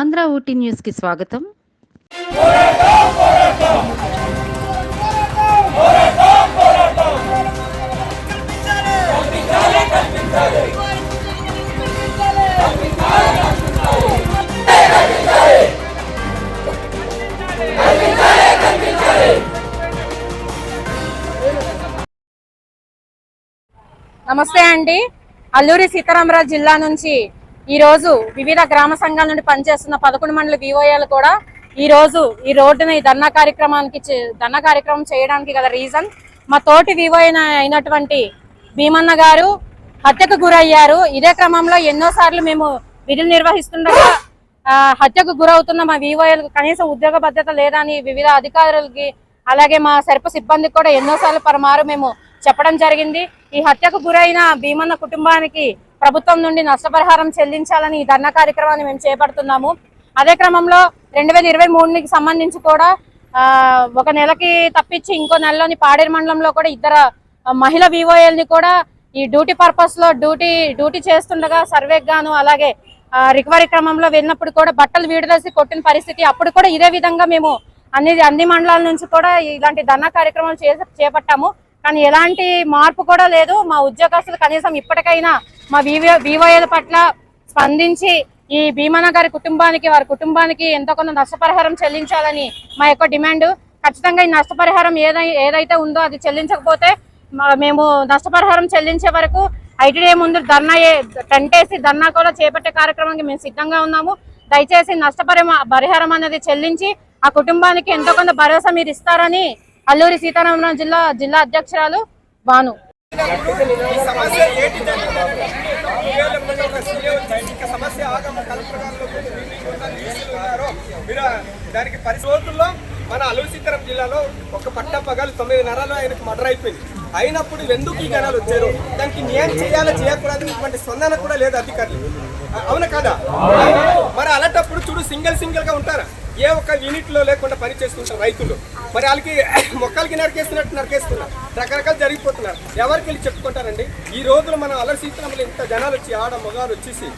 ఆంధ్ర ఊటీ న్యూస్కి స్వాగతం. నమస్తే అండి. అల్లూరి సీతారామరాజు జిల్లా నుంచి ఈ రోజు వివిధ గ్రామ సంఘాల నుండి పనిచేస్తున్న పదకొండు మండల వివోఏలు కూడా ఈ రోజు ఈ రోడ్డుని ధర్నా కార్యక్రమానికి ధర్నా కార్యక్రమం చేయడానికి గల రీజన్ మా తోటి వివో అయినటువంటి భీమన్న గారు హత్యకు గురయ్యారు. ఇదే క్రమంలో ఎన్నోసార్లు మేము విధులు నిర్వహిస్తుండగా హత్యకు గురవుతున్న మా వివోఏలకు కనీసం ఉద్యోగ భద్రత లేదని వివిధ అధికారులకి అలాగే మా సరిప సిబ్బందికి కూడా ఎన్నోసార్లు పరమారు మేము చెప్పడం జరిగింది. ఈ హత్యకు గురైన భీమన్న కుటుంబానికి ప్రభుత్వం నుండి నష్టపరిహారం చెల్లించాలని ఈ ధర్నా కార్యక్రమాన్ని మేము చేపడుతున్నాము. అదే క్రమంలో రెండు వేల ఇరవై మూడుకి సంబంధించి కూడా ఒక నెలకి తప్పించి ఇంకో నెలలోని పాడేరు మండలంలో కూడా ఇద్దరు మహిళ వివోఎల్ని కూడా ఈ డ్యూటీ పర్పస్లో డ్యూటీ డ్యూటీ చేస్తుండగా సర్వేకి గాను అలాగే రికవరీ క్రమంలో వెళ్ళినప్పుడు కూడా బట్టలు వీడదసి కొట్టిన పరిస్థితి అప్పుడు కూడా ఇదే విధంగా మేము అన్ని అన్ని మండలాల నుంచి కూడా ఇలాంటి ధర్నా కార్యక్రమాలు చేపట్టాము. కానీ ఎలాంటి మార్పు కూడా లేదు. మా ఉద్యోగస్తులు కనీసం ఇప్పటికైనా మా వివో వివోఏల పట్ల స్పందించి ఈ భీమన్న గారి కుటుంబానికి వారి కుటుంబానికి ఎంతో కొంత నష్టపరిహారం చెల్లించాలని మా యొక్క డిమాండ్. ఖచ్చితంగా ఈ నష్టపరిహారం ఏదై ఏదైతే ఉందో అది చెల్లించకపోతే మేము నష్టపరిహారం చెల్లించే వరకు ఐటీడీ ముందు ధర్నా ఏ- టెంట్ వేసి ధర్నా కూడా చేపట్టే కార్యక్రమానికి మేము సిద్ధంగా ఉన్నాము. దయచేసి నష్టపరి పరిహారం అనేది చెల్లించి ఆ కుటుంబానికి ఎంతో కొంత భరోసా మీరు ఇస్తారని అల్లూరి సీతారామరాజు జిల్లా జిల్లా అధ్యక్షురాలు భాను ఈ సమస్య ఏంటి ఒక సమస్య ఆగమ కలెక్టర్ మీరు దానికి పరిశోధనలో మన అలూసీకరం జిల్లాలో ఒక పట్ట పగలు తొమ్మిది నరాలు ఆయనకు మర్డర్ అయిపోయింది అయినప్పుడు ఎందుకు ఈ జనాలు వచ్చారు దానికి ఏం చేయాలో చేయకూడదు ఇటువంటి స్పందన కూడా లేదు అధికారులు అవును అవునా కదా మరి అలాంటప్పుడు చూడు సింగిల్ సింగిల్గా ఉంటారు? ఏ ఒక్క యూనిట్లో లేకుండా పని చేస్తుంటారు రైతులు. మరి వాళ్ళకి మొక్కలకి నరికేస్తున్నట్టు నరికేస్తున్నారు. రకరకాలు జరిగిపోతున్నారు. ఎవరికి వెళ్ళి చెప్పుకుంటారండి? ఈ రోజున మనం అల్లరి ఇంత జనాలు వచ్చి ఆడ మగారు వచ్చేసి